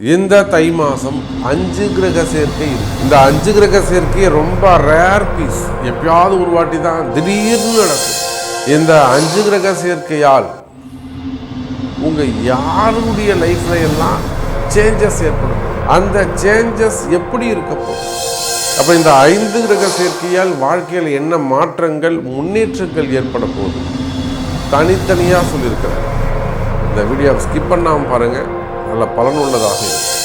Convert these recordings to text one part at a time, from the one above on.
இந்த தை மாதம் அஞ்சு கிரக சேர்க்கை இருக்கு. இந்த அஞ்சு கிரக சேர்க்கை ரொம்ப ரேர் பீஸ் எப்பயாவது ஒரு வாட்டி தான் திடீர்னு நடக்கும். இந்த அஞ்சு கிரக சேர்க்கையால் உங்க யாருடைய லைஃப்ல எல்லாம் சேஞ்சஸ் ஏற்படும். அந்த சேஞ்சஸ் எப்படி இருக்க அப்போ அப்ப இந்த ஐந்து கிரக சேர்க்கையால் வாழ்க்கையில் என்ன மாற்றங்கள் முன்னேற்றங்கள் ஏற்பட போகுது? தனித்தனியாக சொல்லியிருக்கிறேன் இந்த வீடியோ ஸ்கிப் பண்ணாமல் பாருங்கள் நல்ல பலனுள்ளதாக இருக்கும்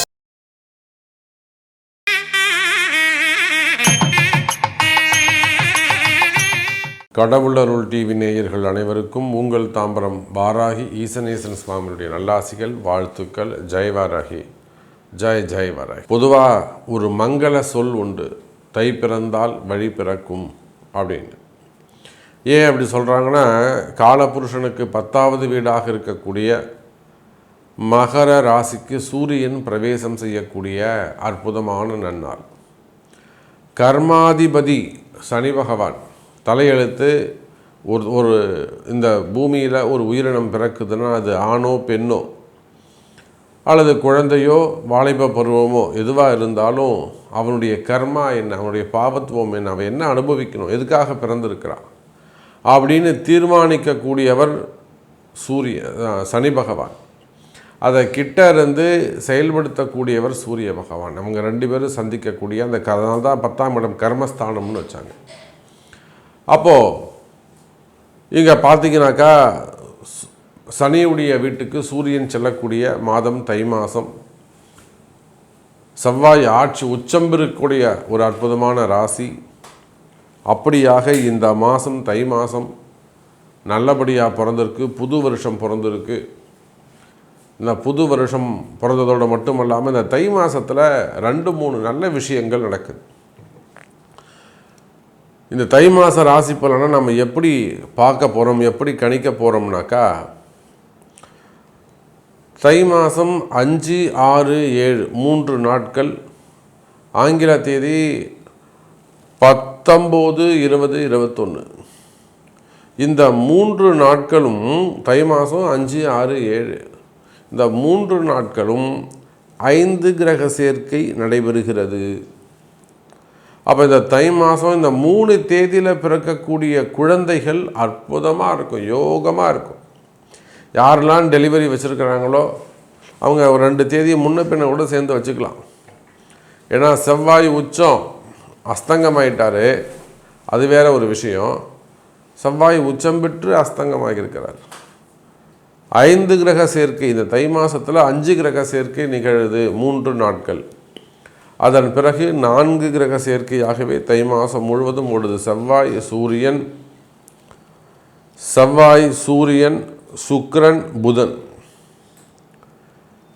கடவுள் அருள் டிவி நேயர்கள் அனைவருக்கும் உங்கள் தாம்பரம் வாராகி ஈசனேசன் சுவாமியுடைய நல்லாசிகள் வாழ்த்துக்கள் ஜெய் வாராகி. ஜெய் ஜெய் வாராகி. பொதுவாக ஒரு மங்கள சொல் உண்டு. தை பிறந்தால் வழி பிறக்கும் அப்படின்னு. ஏன் அப்படி சொல்கிறாங்கன்னா காலபுருஷனுக்கு பத்தாவது வீடாக இருக்கக்கூடிய மகர ராசிக்கு சூரியன் பிரவேசம் செய்யக்கூடிய அற்புதமான நன்னாள். கர்மாதிபதி சனி பகவான் தலையெழுத்து ஒரு ஒரு இந்த பூமியில் ஒரு உயிரினம் பிறக்குதுன்னா அது ஆணோ பெண்ணோ அல்லது குழந்தையோ வாலிப பருவமோ எதுவாக இருந்தாலும் அவனுடைய கர்மா என்ன அவனுடைய பாவத்துவம் என்ன அவன் என்ன அனுபவிக்கணும் எதுக்காக பிறந்திருக்கிறான் அப்படின்னு தீர்மானிக்கக்கூடியவர் சூரிய சனி பகவான். அதை கிட்ட இருந்து செயல்படுத்தக்கூடியவர் சூரிய பகவான். அவங்க ரெண்டு பேரும் சந்திக்கக்கூடிய அந்த அதனால தான் பத்தாம் இடம் கர்மஸ்தானம்னு வச்சாங்க. அப்போது இங்கே பார்த்தீங்கன்னாக்கா சனியுடைய வீட்டுக்கு சூரியன் செல்லக்கூடிய மாதம் தை மாதம் செவ்வாய் ஆட்சி உச்சம் இருக்கக்கூடிய ஒரு அற்புதமான ராசி. அப்படியாக இந்த மாதம் தை மாதம் நல்லபடியாக பிறந்திருக்கு புது வருஷம் பிறந்திருக்கு. இந்த புது வருஷம் பிறந்ததோடு மட்டும் இல்லாமல் இந்த தை மாதத்தில் ரெண்டு மூணு நல்ல விஷயங்கள் நடக்குது. இந்த தை மாத ராசி பலனை நம்ம எப்படி பார்க்க போகிறோம் எப்படி கணிக்க போகிறோம்னாக்கா தை மாதம் அஞ்சு ஆறு ஏழு மூன்று நாட்கள் ஆங்கில தேதி பத்தொம்போது இருபது இருபத்தொன்று இந்த மூன்று நாட்களும் தை மாதம் அஞ்சு ஆறு ஏழு இந்த மூன்று நாட்களும் ஐந்து கிரக சேர்க்கை நடைபெறுகிறது. அப்போ இந்த தை மாதம் இந்த மூணு தேதியில் பிறக்கக்கூடிய குழந்தைகள் அற்புதமாக இருக்கும் யோகமாக இருக்கும். யாரெல்லாம் டெலிவரி வச்சுருக்கிறாங்களோ அவங்க ஒரு ரெண்டு தேதியை முன்ன பின்ன கூட சேர்ந்து வச்சுக்கலாம். ஏன்னா செவ்வாய் உச்சம் அஸ்தங்கமாயிட்டார். அது வேற ஒரு விஷயம். செவ்வாய் உச்சம் பெற்று அஸ்தங்கமாகியிருக்கிறார். ஐந்து கிரக சேர்க்கை இந்த தை மாதத்தில் அஞ்சு கிரக சேர்க்கை நிகழுது மூன்று நாட்கள். அதன் பிறகு நான்கு கிரக சேர்க்கையாகவே தை மாதம் முழுவதும் ஓடுது. செவ்வாய் சூரியன் செவ்வாய் சூரியன் சுக்ரன் புதன்.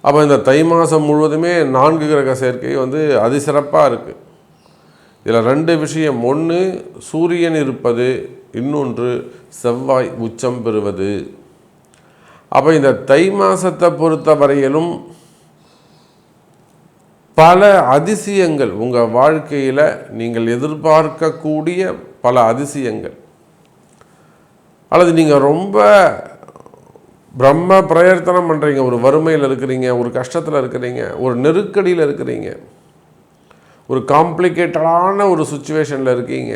அப்போ இந்த தை மாதம் முழுவதுமே நான்கு கிரக சேர்க்கை வந்து அதிசிறப்பாக இருக்குது இதில் ரெண்டு விஷயம். ஒன்று சூரியன் இருப்பது இன்னொன்று செவ்வாய் உச்சம் பெறுவது. அப்போ இந்த தை மாதத்தை பொறுத்த வரையிலும் பல அதிசயங்கள் உங்கள் வாழ்க்கையில் நீங்கள் எதிர்பார்க்கக்கூடிய பல அதிசயங்கள். அல்லது நீங்கள் ரொம்ப பிரம்ம பிரயத்தனம் பண்ணுறீங்க ஒரு வறுமையில் இருக்கிறீங்க ஒரு கஷ்டத்தில் இருக்கிறீங்க ஒரு நெருக்கடியில் இருக்கிறீங்க. ஒரு காம்ப்ளிகேட்டடான ஒரு சுச்சுவேஷனில் இருக்கீங்க.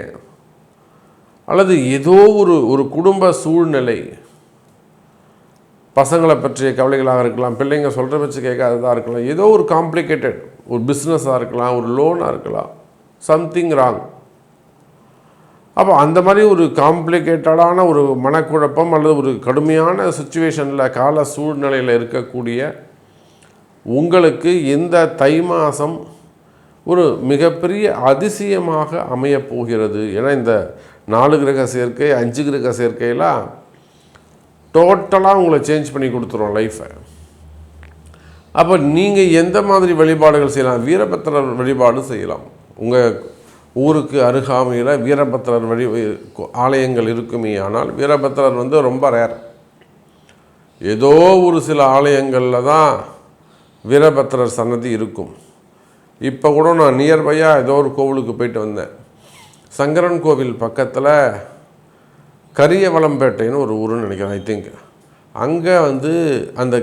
அல்லது ஏதோ ஒரு ஒரு குடும்ப சூழ்நிலை பசங்களை பற்றிய கவலைகளாக இருக்கலாம் பிள்ளைங்க சொல்கிற வச்சு கேட்காததாக இருக்கலாம் ஏதோ ஒரு காம்ப்ளிகேட்டட் ஒரு பிஸ்னஸாக இருக்கலாம் ஒரு லோனாக இருக்கலாம் சம்திங் ராங் அப்போ அந்த மாதிரி ஒரு காம்ப்ளிகேட்டடான ஒரு மனக்குழப்பம் அல்லது ஒரு கடுமையான சுச்சுவேஷனில் கால சூழ்நிலையில் இருக்கக்கூடிய உங்களுக்கு இந்த தை மாதம் ஒரு மிகப்பெரிய அதிசயமாக அமையப் போகிறது. ஏன்னா இந்த நாலு கிரக சேர்க்கை அஞ்சு கிரக சேர்க்கையெல்லாம் டோட்டலாக உங்களை சேஞ்ச் பண்ணி கொடுத்துரும் லைஃப்பை அப்போ நீங்கள் எந்த மாதிரி வழிபாடுகள் செய்யலாம்? வீரபத்திரர் வழிபாடு செய்யலாம். உங்கள் ஊருக்கு அருகாமையில் வீரபத்திரர் வழி ஆலயங்கள் இருக்குமே ஆனால் வீரபத்திரர் வந்து ரொம்ப ரேர் ஏதோ ஒரு சில ஆலயங்களில் தான் வீரபத்திரர் சன்னதி இருக்கும். இப்போ கூட நான் நியர்பையாக ஏதோ ஒரு கோவிலுக்கு போயிட்டு வந்தேன். சங்கரன் கோவில் பக்கத்தில் கரியவளம்பேட்டைன்னு ஒரு ஊருன்னு நினைக்கிறேன் ஐ திங்க் அங்கே வந்து அந்த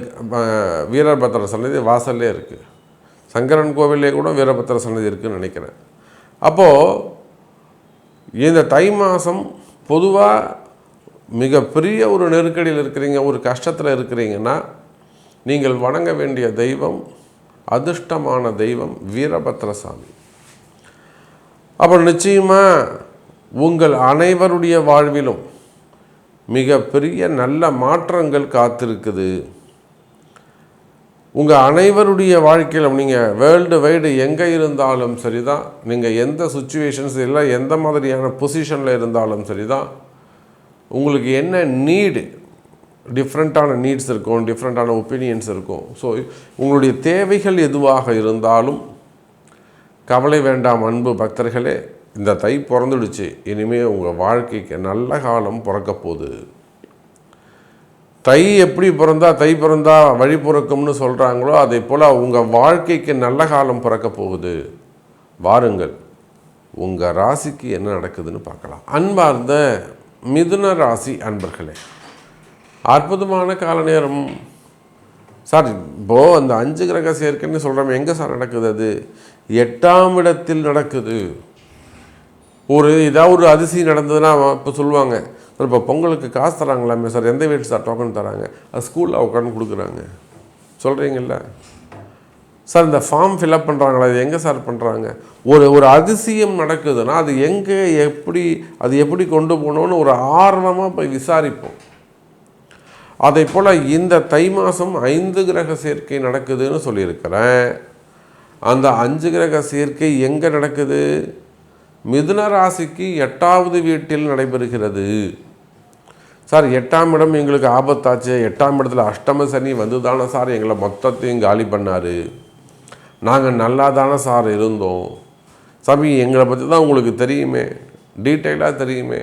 வீரபத்திர சன்னதி வாசல்லே இருக்குது சங்கரன் கோவிலே கூட வீரபத்திர சன்னதி இருக்குன்னு நினைக்கிறேன். அப்போது இந்த தை மாதம் பொதுவாக மிகப்பெரிய ஒரு நெருக்கடியில் இருக்கிறீங்க ஒரு கஷ்டத்தில் இருக்கிறீங்கன்னா நீங்கள் வணங்க வேண்டிய தெய்வம் அதிர்ஷ்டமான தெய்வம் வீரபத்ரசாமி அப்புறம் நிச்சயமாக உங்கள் அனைவருடைய வாழ்விலும் மிகப்பெரிய நல்ல மாற்றங்கள் காத்திருக்குது. உங்கள் அனைவருடைய வாழ்க்கையில் நீங்கள் வேர்ல்டு வைடு எங்கே இருந்தாலும் சரி தான் நீங்கள் எந்த சுச்சுவேஷன்ஸ் இல்லை எந்த மாதிரியான பொசிஷனில் இருந்தாலும் சரி தான் உங்களுக்கு என்ன நீடு டிஃப்ரெண்ட்டான நீட்ஸ் இருக்கும் டிஃப்ரெண்ட்டான ஒப்பீனியன்ஸ் இருக்கும். ஸோ உங்களுடைய தேவைகள் எதுவாக இருந்தாலும் கவலை வேண்டாம் அன்பு பக்தர்களே. இந்த தை பிறந்துடுச்சு. இனிமேல் உங்கள் வாழ்க்கைக்கு நல்ல காலம் பிறக்க போகுது. தை எப்படி பிறந்தா தை பிறந்தா வழி பிறக்கும்னு சொல்கிறாங்களோ அதே போல் உங்கள் வாழ்க்கைக்கு நல்ல காலம் பிறக்க போகுது. வாருங்கள் உங்கள் ராசிக்கு என்ன நடக்குதுன்னு பார்க்கலாம். அன்பார்ந்த மிதுன ராசி அன்பர்களே அற்புதமான கால நேரம். சார் இப்போது அந்த அஞ்சு கிரக சேர்க்கைன்னு சொல்கிறோம் எங்கே சார் நடக்குது அது? எட்டாம் இடத்தில் நடக்குது. ஒரு ஏதாவது ஒரு அதிசயம் நடந்ததுன்னா இப்போ சொல்லுவாங்க. சார் இப்போ பொங்கலுக்கு காசு தராங்களாமே சார் எந்த வீட்டு சார் டோக்கன் தராங்க? அது ஸ்கூலில் உட்காந்து கொடுக்குறாங்க. சொல்கிறீங்கள சார் இந்த ஃபார்ம் ஃபில்அப் பண்ணுறாங்களா அது எங்கே சார் பண்ணுறாங்க ஒரு ஒரு அதிசயம் நடக்குதுன்னா அது எங்கே எப்படி அது எப்படி கொண்டு போகணும்னு ஒரு ஆர்வமாக போய் விசாரிப்போம். அதே போல் இந்த தை மாதம் ஐந்து கிரக சேர்க்கை நடக்குதுன்னு சொல்லியிருக்கிறேன். அந்த அஞ்சு கிரக சேர்க்கை எங்கே நடக்குது? மிதுன ராசிக்கு எட்டாவது வீட்டில் நடைபெறுகிறது. சார் எட்டாம் இடம் எங்களுக்கு ஆபத்தாச்சு. எட்டாம் இடத்துல அஷ்டம சனி வந்து தானே சார் எங்களை மொத்தத்தையும் காலி பண்ணார். நாங்கள் நல்லா தானே சார் இருந்தோம். சாமி எங்களை பற்றி தான் உங்களுக்கு தெரியுமே. டீட்டெயிலாக தெரியுமே.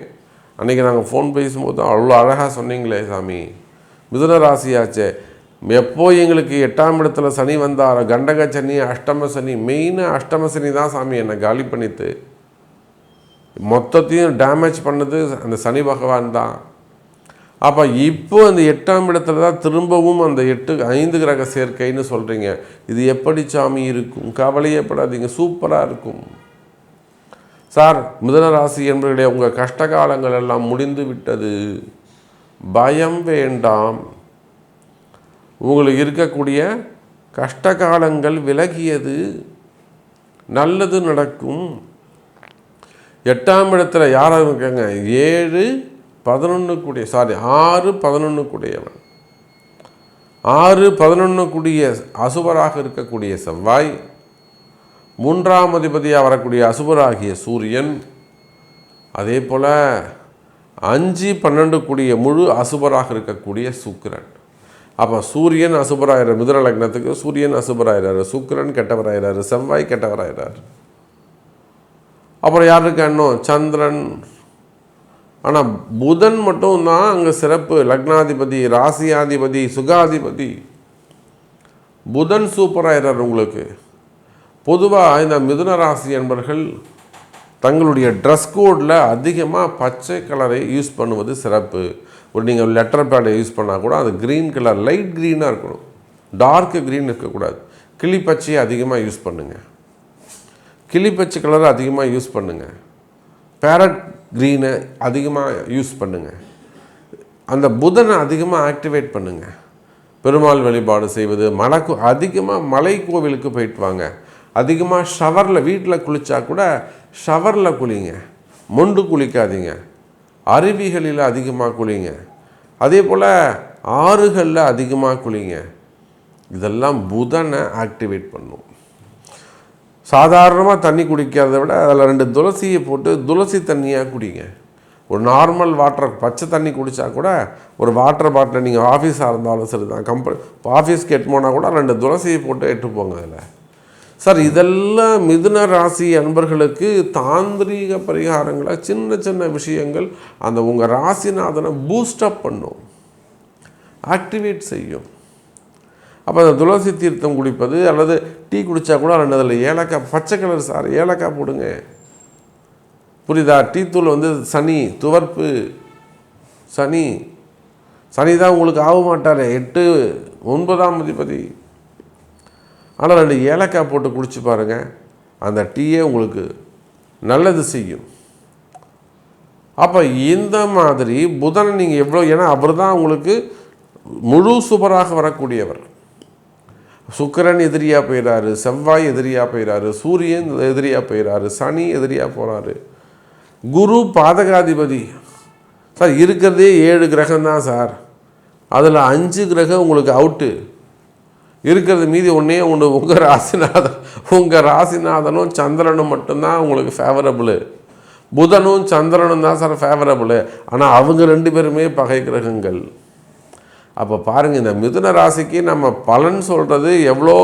அன்றைக்கி நாங்கள் ஃபோன் பேசும்போது அவ்வளோ அழகாக சொன்னீங்களே சாமி. மிதுன ராசியாச்சே. எப்போ எங்களுக்கு எட்டாம் இடத்துல சனி வந்தார் கண்டக சனி அஷ்டம சனி மெயினாக அஷ்டம சனி தான் சாமி என்னை காலி பண்ணித்து. மொத்தத்தையும் டேமேஜ் பண்ணது அந்த சனி பகவான் தான். அப்போ இப்போ அந்த எட்டாம் இடத்துல தான் திரும்பவும் அந்த எட்டு ஐந்து கிரக சேர்க்கைன்னு சொல்கிறீங்க இது எப்படி சாமி இருக்கும்? கவலையப்படாதீங்க சூப்பராக இருக்கும். சார் மிதன ராசி என்பவர்களே உங்கள் கஷ்டகாலங்கள் எல்லாம் முடிந்து விட்டது. பயம் வேண்டாம். உங்களுக்கு இருக்கக்கூடிய கஷ்ட காலங்கள் விலகியது. நல்லது நடக்கும். எட்டாம் இடத்துல யாராக இருக்காங்க ஏழு பதினொன்று கூடிய சாரி ஆறு பதினொன்று கூடியவன் ஆறு பதினொன்று கூடிய அசுபராக இருக்கக்கூடிய செவ்வாய் மூன்றாம் அதிபதியாக வரக்கூடிய அசுபராகிய சூரியன் அதே போல் அஞ்சு பன்னெண்டு கூடிய முழு அசுபராக இருக்கக்கூடிய சுக்கிரன். அப்போ சூரியன் அசுபராயிரம் மிதுர லக்னத்துக்கு சூரியன் அசுபராயிராரு சுக்கிரன் கெட்டவராயிராரு செவ்வாய் கெட்டவராயிராரு அப்புறம் யார் இருக்கா இன்னும்? சந்திரன். ஆனால் புதன் மட்டும் தான் அங்கே சிறப்பு. லக்னாதிபதி ராசியாதிபதி சுகாதிபதி. புதன் சூப்பராயிரார் உங்களுக்கு. பொதுவாக இந்த மிதுன ராசி என்பர்கள் தங்களுடைய ட்ரெஸ் கோடில் அதிகமாக பச்சை கலரை யூஸ் பண்ணுவது சிறப்பு. ஒரு நீங்கள் லெட்டர் பேடை யூஸ் பண்ணால் கூட அது க்ரீன் கலர் லைட் க்ரீனாக இருக்கணும். டார்க்கு க்ரீன் இருக்கக்கூடாது. கிளி பச்சையை அதிகமாக யூஸ் பண்ணுங்கள் கிளி பச்சை கலரை அதிகமாக யூஸ் பண்ணுங்கள் பேரட் க்ரீனை அதிகமாக யூஸ் பண்ணுங்கள் அந்த புதனை அதிகமாக ஆக்டிவேட் பண்ணுங்கள் பெருமாள் வழிபாடு செய்வது மலைக்கு அதிகமாக மலை கோவிலுக்கு போயிட்டு வாங்க. அதிகமாக ஷவரில் வீட்டில் குளித்தா கூட ஷவரில் குளிங்க. மொண்டு குளிக்காதீங்க. அருவிகளில் அதிகமாக குளிங்க. அதே போல் ஆறுகளில் அதிகமாக குளிங்க. இதெல்லாம் புதனை ஆக்டிவேட் பண்ணும். சாதாரணமாக தண்ணி குடிக்கிறத விட அதில் ரெண்டு துளசியை போட்டு துளசி தண்ணியாக குடிங்க. ஒரு நார்மல் வாட்டர் பச்சை தண்ணி குடித்தா கூட ஒரு வாட்டர் பாட்டில் நீங்கள் ஆஃபீஸாக இருந்தாலும் சரி தான் கம்பெனி ஆஃபீஸ்க்கு எட்டு போனால் கூட ரெண்டு துளசியை போட்டு எட்டு போங்க அதில். சார் இதெல்லாம் மிதுன ராசி அன்பர்களுக்கு தாந்திரீக பரிகாரங்களை சின்ன சின்ன விஷயங்கள் அந்த உங்கள் ராசிநாதனை பூஸ்டப் பண்ணும். ஆக்டிவேட் செய்யும். அப்போ அந்த துளசி தீர்த்தம் குடிப்பது அல்லது டீ குடித்தா கூட ரெண்டு அதில் ஏலக்காய் பச்சை கலர் சார் ஏலக்காய் போடுங்க. புரியுதா? டீ தூள் வந்து சனி துவர்ப்பு சனி. சனி தான் உங்களுக்கு ஆக மாட்டார் எட்டு ஒன்பதாம் அதிபதி. ஆனால் ரெண்டு ஏலக்காய் போட்டு குடிச்சு பாருங்கள் அந்த டீயே உங்களுக்கு நல்லது செய்யும். அப்போ இந்த மாதிரி புதனை நீங்கள் எவ்வளோ ஏன்னா அவர் தான் உங்களுக்கு முழு சுபராக வரக்கூடியவர். சுக்கிரன் எதிரியாக போயிடாரு செவ்வாய் எதிரியாக போயிடாரு சூரியன் எதிரியாக போயிடாரு சனி எதிரியாக போகிறாரு குரு பாதகாதிபதி. சார் இருக்கிறதே ஏழு கிரகம் தான் சார். அதில் அஞ்சு கிரகம் உங்களுக்கு அவுட்டு இருக்கிறது மீதி ஒன்றே ஒன்று உங்கள் ராசிநாதன் உங்கள் ராசிநாதனும் சந்திரனும் மட்டும்தான் உங்களுக்கு ஃபேவரபுளு புதனும் சந்திரனும் தான் சார் ஃபேவரபுளு ஆனால் அவங்க ரெண்டு பேருமே பகை கிரகங்கள். அப்போ பாருங்கள் இந்த மிதுன ராசிக்கு நம்ம பலன் சொல்கிறது எவ்வளோ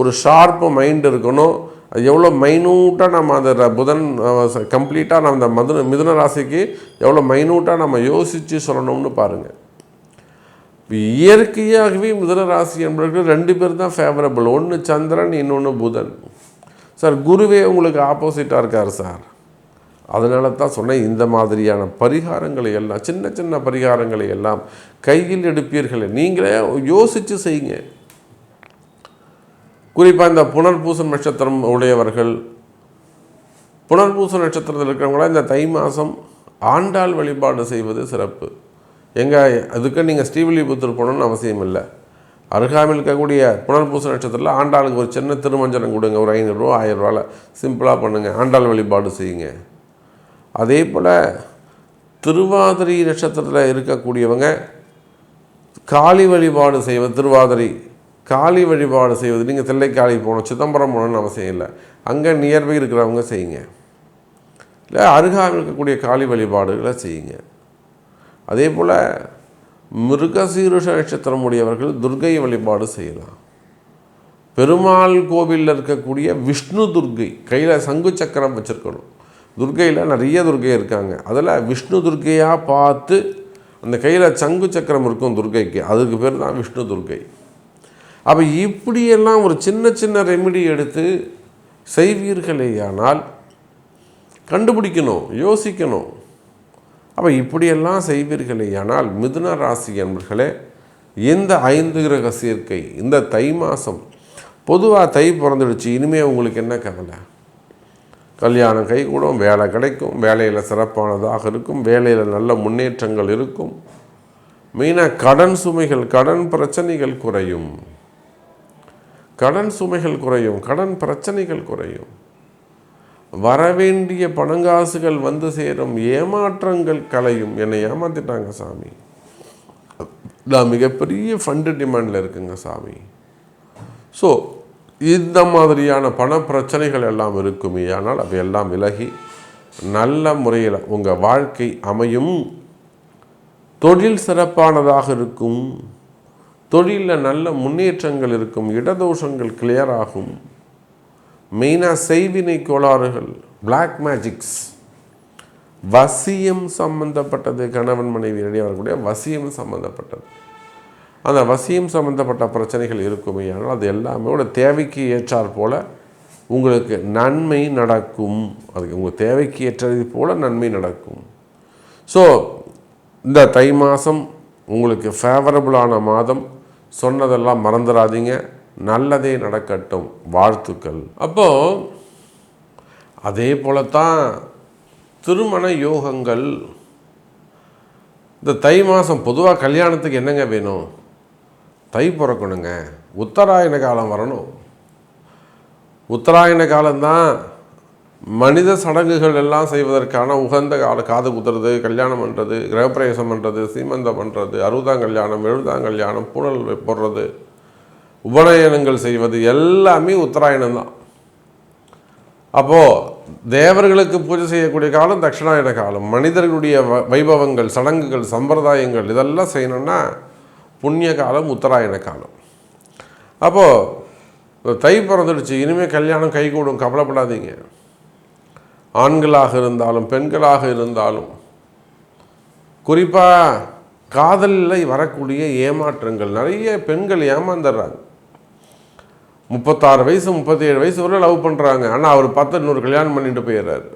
ஒரு ஷார்ப்பு மைண்ட் இருக்கணும் அது எவ்வளோ மைனூட்டாக நம்ம அந்த புதன் கம்ப்ளீட்டாக நம்ம அந்த மதுன மிதுன ராசிக்கு எவ்வளோ மைனூட்டாக நம்ம யோசித்து சொல்லணும்னு பாருங்கள் இயற்கையாகவே மிதுன ராசி என்பவர்கள் ரெண்டு பேர் தான் ஃபேவரபிள் ஒன்று சந்திரன் இன்னொன்று புதன். சார் குருவே உங்களுக்கு ஆப்போசிட்டாக இருக்கார் சார். அதனால தான் சொன்னேன் இந்த மாதிரியான பரிகாரங்களை எல்லாம் சின்ன சின்ன பரிகாரங்களை எல்லாம் கையில் எடுப்பீர்கள். நீங்களே யோசித்து செய்யுங்க. குறிப்பாக இந்த புனர்பூச நட்சத்திரம் உடையவர்கள் புனர்பூச நட்சத்திரத்தில் இருக்கிறவங்களாம் இந்த தை மாதம் ஆண்டாள் வழிபாடு செய்வது சிறப்பு. எங்கே அதுக்கு நீங்கள் ஸ்ரீவில்லிபுத்தூர் போகணும்னு அவசியம் இல்லை. அருகாமையில் இருக்கக்கூடிய புனர்பூச நட்சத்திரத்தில் ஆண்டாளுக்கு ஒரு சின்ன திருமஞ்சனம் கொடுங்க ஒரு ஐநூறுரூவா ஆயிரரூவாவில் சிம்பிளாக பண்ணுங்கள் ஆண்டாள் வழிபாடு செய்யுங்க. அதே போல் திருவாதிரை நட்சத்திரத்தில் இருக்கக்கூடியவங்க காளி வழிபாடு செய்வது திருவாதிரை காளி வழிபாடு செய்வது நீங்கள் தில்லைக்காளி போகணும் சிதம்பரம் போகணும்னு அவசியம் இல்லை. அங்கே நியர்பை இருக்கிறவங்க செய்யுங்க. இல்லை அருகாமல் இருக்கக்கூடிய காளி வழிபாடுகளை செய்யுங்க. அதே போல் மிருகசீருஷ நட்சத்திரம் உடையவர்கள் துர்கை வழிபாடு செய்யலாம். பெருமாள் கோவிலில் இருக்கக்கூடிய விஷ்ணு துர்கை கையில் சங்கு சக்கரம் வச்சுருக்கணும். துர்கையில் நிறைய துர்கை இருக்காங்க. அதில் விஷ்ணு துர்கையாக பார்த்து அந்த கையில் சங்கு சக்கரம் இருக்கும் துர்கைக்கு. அதுக்கு பேர் தான் விஷ்ணு துர்கை. அப்போ இப்படியெல்லாம் ஒரு சின்ன சின்ன ரெமெடி எடுத்து செய்வீர்களேயானால் கண்டுபிடிக்கணும் யோசிக்கணும். அப்போ இப்படியெல்லாம் செய்வீர்களேயானால் மிதுன ராசி என்பர்களே இந்த ஐந்து கிரக சேர்க்கை இந்த தை மாதம் பொதுவாக தை பிறந்துடுச்சு இனிமேல் உங்களுக்கு என்ன கவலை? கல்யாணம் கைகூடும் வேலை கிடைக்கும் வேலையில் சிறப்பானதாக இருக்கும் வேலையில் நல்ல முன்னேற்றங்கள் இருக்கும். மெயினாக கடன் சுமைகள் கடன் பிரச்சனைகள் குறையும். கடன் சுமைகள் குறையும் கடன் பிரச்சனைகள் குறையும். வரவேண்டிய பணங்காசுகள் வந்து சேரும் ஏமாற்றங்கள் கலையும். என்னை ஏமாத்திட்டாங்க சாமி. நான் மிகப்பெரிய ஃபண்டு டிமாண்டில் இருக்குங்க சாமி. ஸோ இந்த மாதிரியான பண பிரச்சனைகள் எல்லாம் இருக்குமே ஆனால் அவையெல்லாம் விலகி நல்ல முறையில் உங்கள் வாழ்க்கை அமையும். தொழில் சிறப்பானதாக இருக்கும். தொழிலில் நல்ல முன்னேற்றங்கள் இருக்கும். இடதோஷங்கள் கிளியர் ஆகும். மெயினாக செய்வினை கோளாறுகள் பிளாக் மேஜிக்ஸ் வசியம் சம்பந்தப்பட்டது. கணவன் மனைவி இடையே வரக்கூடிய வசியம் சம்பந்தப்பட்டது. அந்த வசியம் சம்பந்தப்பட்ட பிரச்சனைகள் இருக்குமே ஆனால் அது எல்லாமே ஒரு தேவைக்கு ஏற்றாற் போல உங்களுக்கு நன்மை நடக்கும். அதுக்கு உங்கள் தேவைக்கு ஏற்றது போல நன்மை நடக்கும். ஸோ இந்த தை மாதம் உங்களுக்கு ஃபேவரபுளான மாதம். சொன்னதெல்லாம் மறந்துடாதீங்க நல்லதே நடக்கட்டும். வாழ்த்துக்கள். அப்போது அதே போல தான் திருமண யோகங்கள். இந்த தை மாதம் பொதுவாக கல்யாணத்துக்கு என்னங்க வேணும்? தை பிறக்கணுங்க. உத்தராயண காலம் வரணும். உத்தராயண காலம்தான் மனித சடங்குகள் எல்லாம் செய்வதற்கான உகந்த கால காது குத்துறது கல்யாணம் பண்ணுறது கிரகப்பிரவேசம் பண்ணுறது சீமந்தம் பண்ணுறது அறுபதாம் கல்யாணம் எழுபதாம் கல்யாணம் பூனல் போடுறது உபநயனங்கள் செய்வது எல்லாமே உத்தராயணம் தான். அப்போது தேவர்களுக்கு பூஜை செய்யக்கூடிய காலம் தட்சிணாயன காலம். மனிதர்களுடைய வ- வைபவங்கள் சடங்குகள் சம்பிரதாயங்கள் இதெல்லாம் செய்யணும்னா புண்ணிய காலம் உத்தராயண காலம் அப்போது தை பிறந்துடுச்சு இனிமேல் கல்யாணம் கைகூடும் கவலைப்படாதீங்க. ஆண்களாக இருந்தாலும் பெண்களாக இருந்தாலும் குறிப்பாக காதலில் வரக்கூடிய ஏமாற்றங்கள் நிறைய பெண்கள் ஏமாந்துடுறாங்க. முப்பத்தாறு வயசு முப்பத்தேழு வயசு வரை லவ் பண்ணுறாங்க ஆனால் அவர் பார்த்து இன்னொரு கல்யாணம் பண்ணிட்டு போயிடுறாரு.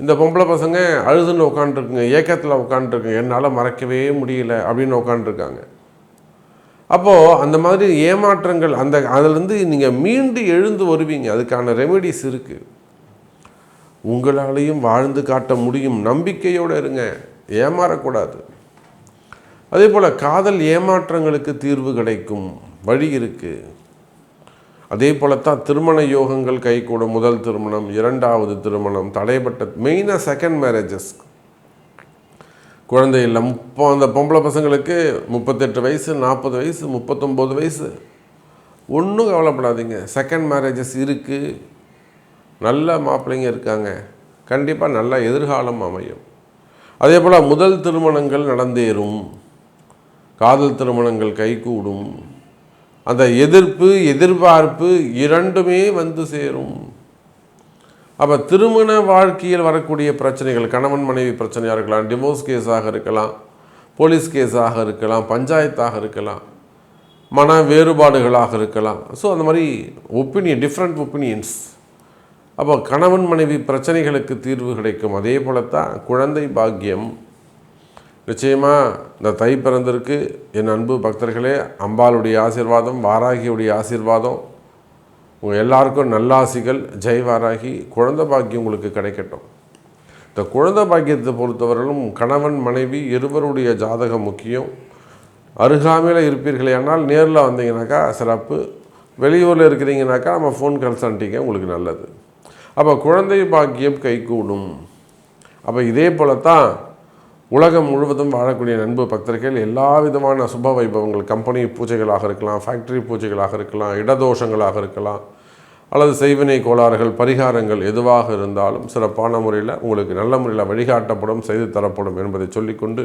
இந்த பொம்பளை பசங்க அழுதுன்னு உட்காந்துருக்குங்க ஏக்கத்தில் உட்காந்துருக்குங்க என்னால் மறக்கவே முடியல அப்படின்னு உட்காந்துருக்காங்க அப்போது அந்த மாதிரி ஏமாற்றங்கள் அந்த அதிலிருந்து நீங்கள் மீண்டு எழுந்து வருவீங்க. அதுக்கான ரெமெடிஸ் இருக்குது உங்களாலையும் வாழ்ந்து காட்ட முடியும். நம்பிக்கையோடு இருங்க. ஏமாறக்கூடாது. அதே போல் காதல் ஏமாற்றங்களுக்கு தீர்வு கிடைக்கும். வழி இருக்குது அதே போலத்தான் திருமண யோகங்கள் கைகூடும். முதல் திருமணம் இரண்டாவது திருமணம் தடைப்பட்ட மெயினாக செகண்ட் மேரேஜஸ் குழந்தை இல்லை. முப்போ அந்த பொம்பளை பசங்களுக்கு முப்பத்தெட்டு வயசு நாற்பது வயசு முப்பத்தொம்போது வயசு. ஒன்றும் கவலைப்படாதீங்க. செகண்ட் மேரேஜஸ் இருக்குது நல்ல மாப்பிள்ளைங்க இருக்காங்க. கண்டிப்பாக நல்ல எதிர்காலம் அமையும். அதே போல் முதல் திருமணங்கள் நடந்தேறும். காதல் திருமணங்கள் கைகூடும். அந்த எதிர்ப்பு எதிர்பார்ப்பு இரண்டுமே வந்து சேரும். அப்போ திருமண வாழ்க்கையில் வரக்கூடிய பிரச்சனைகள் கணவன் மனைவி பிரச்சனையாக இருக்கலாம் டிவோர்ஸ் கேஸாக இருக்கலாம் போலீஸ் கேஸாக இருக்கலாம் பஞ்சாயத்தாக இருக்கலாம் மன வேறுபாடுகளாக இருக்கலாம். ஸோ அந்த மாதிரி ஒப்பீனியன் டிஃப்ரெண்ட் ஒப்பீனியன்ஸ் அப்போ கணவன் மனைவி பிரச்சனைகளுக்கு தீர்வு கிடைக்கும். அதே போலத்தான் குழந்தை பாக்கியம். நிச்சயமாக இந்த தை பிறந்திருக்கு. என் அன்பு பக்தர்களே அம்பாளுடைய ஆசீர்வாதம் வாராகியுடைய ஆசீர்வாதம். உங்கள் எல்லாருக்கும் நல்லாசிகள் ஜெய்வாராகி குழந்த பாக்கியம் உங்களுக்கு கிடைக்கட்டும். இந்த குழந்தை பாக்கியத்தை பொறுத்தவரையிலும் கணவன் மனைவி இருவருடைய ஜாதகம் முக்கியம். அருகாமையில் இருப்பீர்களே ஆனால் நேரில் வந்தீங்கன்னாக்கா சிறப்பு. வெளியூரில் இருக்கிறீங்கனாக்கா நம்ம ஃபோன் கன்சல்ட்டிங்க உங்களுக்கு நல்லது. அப்போ குழந்தை பாக்கியம் கைகூடும். அப்போ இதே போல தான் உலகம் முழுவதும் வாழக்கூடிய நண்பு பக்தர்கள் எல்லா விதமான சுப வைபவங்கள் கம்பெனி பூஜைகளாக இருக்கலாம் ஃபேக்டரி பூஜைகளாக இருக்கலாம் இடதோஷங்களாக இருக்கலாம் அல்லது செய்வினை கோளாறுகள் பரிகாரங்கள் எதுவாக இருந்தாலும் சிறப்பான முறையில் உங்களுக்கு நல்ல முறையில் வழிகாட்டப்படும் செய்து தரப்படும் என்பதை சொல்லிக்கொண்டு